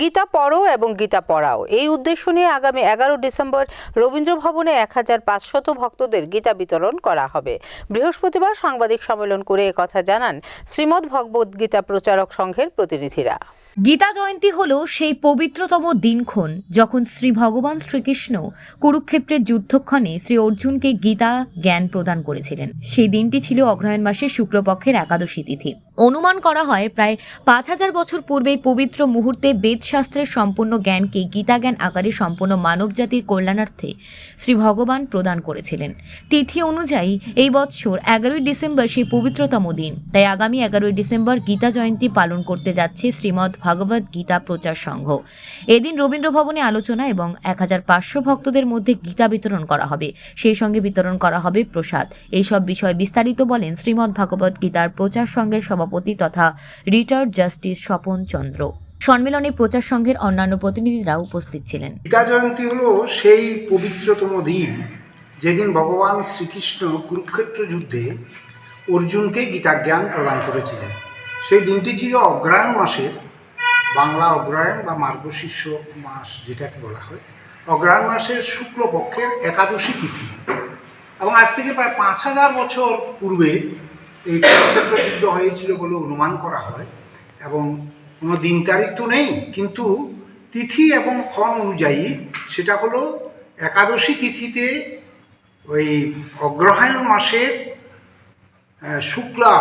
গীতা পড়ো এবং গীতা পড়াও। এই উদ্দেশ্য নিয়ে আগামী এগারো ডিসেম্বর রবীন্দ্র ভবনে এক হাজার পাঁচশত ভক্তদের গীতা বিতরণ করা হবে। বৃহস্পতিবার সাংবাদিক সম্মেলন করে একথা জানান শ্রীমদ্ ভগবদ্ গীতা প্রচারক সংঘের প্রতিনিধিরা। গীতা জয়ন্তী হল সেই পবিত্রতম দিনক্ষণ যখন শ্রী ভগবান শ্রীকৃষ্ণ কুরুক্ষেত্রের যুদ্ধক্ষণে শ্রী অর্জুনকে গীতা জ্ঞান প্রদান করেছিলেন। সেই দিনটি ছিল অগ্রহায়ণ মাসের শুক্লপক্ষের একাদশী তিথি। অনুমান করা হয়, প্রায় পাঁচ হাজার বছর পূর্বে পবিত্র মুহূর্তে বেদশাস্ত্রের সম্পূর্ণ জ্ঞানকে গীতা জ্ঞান আকারে সম্পূর্ণ মানবজাতির কল্যাণার্থে শ্রী ভগবান প্রদান করেছিলেন। তিথি অনুযায়ী এই বৎসর এগারোই ডিসেম্বর সেই পবিত্রতম দিন। তাই আগামী এগারোই ডিসেম্বর গীতা জয়ন্তী পালন করতে যাচ্ছে শ্রীমদ্ ভাগবত গীতা প্রচার সংঘ। এদিন রবীন্দ্র ভবনে আলোচনা এবং এক হাজার পাঁচশো ভক্তদের মধ্যে গীতা বিতরণ করা হবে। সেই সঙ্গে বিতরণ করা হবে প্রসাদ। এইসব বিষয়ে বিস্তারিত বলেন শ্রীমদ্ ভাগবত গীতার প্রচার সংঘের সভাপতি তথা রিটায়ার্ড জাস্টিস স্বপন চন্দ্র। সম্মেলনে প্রচার সংঘের অন্যান্য প্রতিনিধিরা উপস্থিত ছিলেন। গীতা জয়ন্তী হলো সেই পবিত্রতম দিন, যেদিন ভগবান শ্রীকৃষ্ণ কুরুক্ষেত্র যুদ্ধে অর্জুনকে গীতা জ্ঞান প্রদান করেছিলেন। সেই দিনটি ছিল অগ্রহায়ণ মাসের, বাংলা অগ্রহায়ণ বা মার্গশীর্ষ মাস যেটাকে বলা হয়। অগ্রহায়ণ মাসের শুক্লপক্ষের একাদশী তিথি। এবং আজ থেকে প্রায় পাঁচ হাজার বছর পূর্বে এই যুদ্ধ হয়েছিল বলে অনুমান করা হয় এবং কোনো দিন তারিখ তো নেই কিন্তু তিথি এবং ক্ষণ অনুযায়ী সেটা হলো একাদশী তিথিতে ওই অগ্রহায়ণ মাসের শুক্লা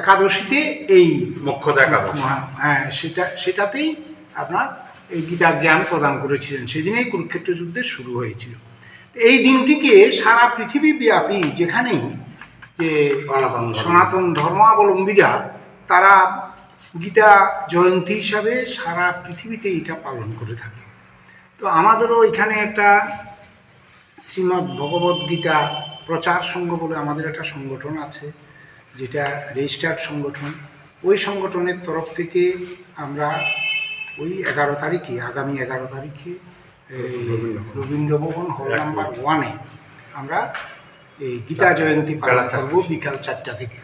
একাদশীতে এই মুখ্যত একাদশী। হ্যাঁ সেটা সেটাতেই আপনার এই গীতা জ্ঞান প্রদান করেছিলেন। সেদিনেই কুরুক্ষেত্র যুদ্ধের শুরু হয়েছিল। এই দিনটিকে সারা পৃথিবী ব্যাপী যেখানেই যে সনাতন ধর্মাবলম্বীরা তারা গীতা জয়ন্তী হিসাবে সারা পৃথিবীতে এটা পালন করে থাকে। তো আমাদেরও এখানে একটা শ্রীমদ্ ভগবদ্ গীতা প্রচার সংঘ বলে আমাদের একটা সংগঠন আছে যেটা রেজিস্টার্ড সংগঠন। ওই সংগঠনের তরফ থেকে আমরা ওই এগারো তারিখে আগামী এগারো তারিখে এই রবীন্দ্র ভবন হল নাম্বার ওয়ানে আমরা এই গীতা জয়ন্তী পালন। করব বিকাল চারটা থেকে